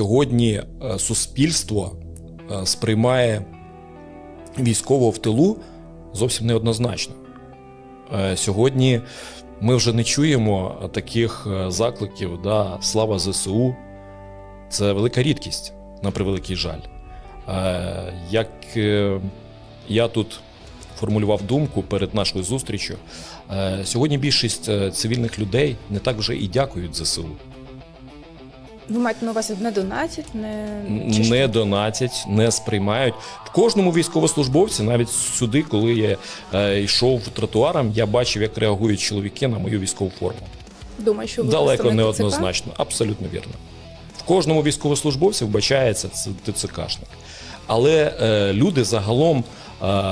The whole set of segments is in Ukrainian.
сьогодні е, суспільство е, сприймає військового в тилу зовсім неоднозначно. Е, Сьогодні ми вже не чуємо таких закликів, да, слава ЗСУ. Це велика рідкість, на превеликий жаль. Як я тут формулював думку перед нашою зустрічю, сьогодні більшість цивільних людей не так вже і дякують ЗСУ. Ви маєте на увазі не донатять, не чи що? не донатять, не сприймають. В кожному військовослужбовці, навіть сюди, коли я е, йшов тротуаром, я бачив, як реагують чоловіки на мою військову форму. Думаю, що ви Далеко не представник ТЦК? однозначно, абсолютно вірно. В кожному військовослужбовці вбачається це ТЦКшник. Але е, люди загалом е,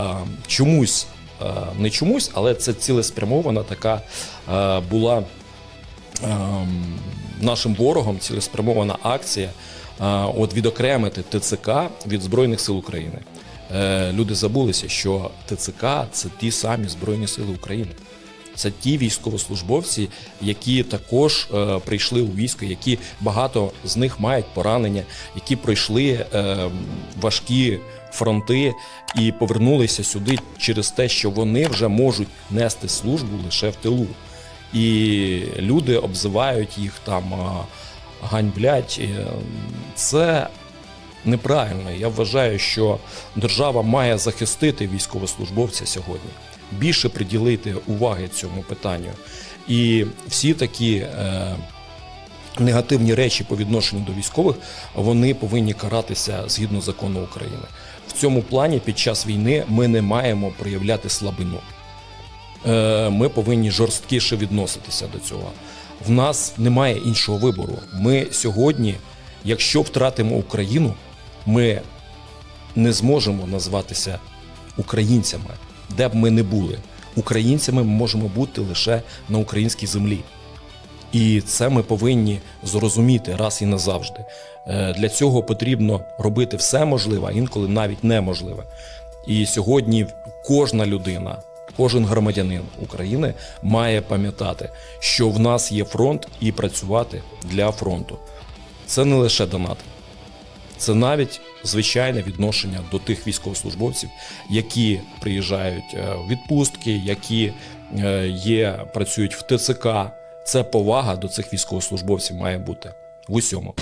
чомусь, е, не чомусь, але це цілеспрямована така е, була ем, нашим ворогом цілеспрямована акція от відокремити ТЦК від Збройних сил України. Е, Люди забулися, що ТЦК це ті самі Збройні Сили України. Це ті військовослужбовці, які також е, прийшли у військо, які багато з них мають поранення, які пройшли е, важкі фронти і повернулися сюди через те, що вони вже можуть нести службу лише в тилу. І люди обзивають їх там, ганьблять. Е, Це неправильно. Я вважаю, що держава має захистити військовослужбовця сьогодні, більше приділити уваги цьому питанню. І всі такі е, негативні речі по відношенню до військових вони повинні каратися згідно закону України. В цьому плані під час війни ми не маємо проявляти слабину. Е, Ми повинні жорсткіше відноситися до цього. В нас немає іншого вибору. Ми сьогодні, якщо втратимо Україну, ми не зможемо назватися українцями, де б ми не були. Українцями ми можемо бути лише на українській землі. І це ми повинні зрозуміти раз і назавжди. Е, Для цього потрібно робити все можливе, інколи навіть неможливе. І сьогодні кожна людина, кожен громадянин України має пам'ятати, що в нас є фронт і працювати для фронту. Це не лише донати, це навіть звичайне відношення до тих військовослужбовців, які приїжджають е, в відпустки, які е, є, працюють в ТЦК. Це повага до цих військовослужбовців має бути в усьому.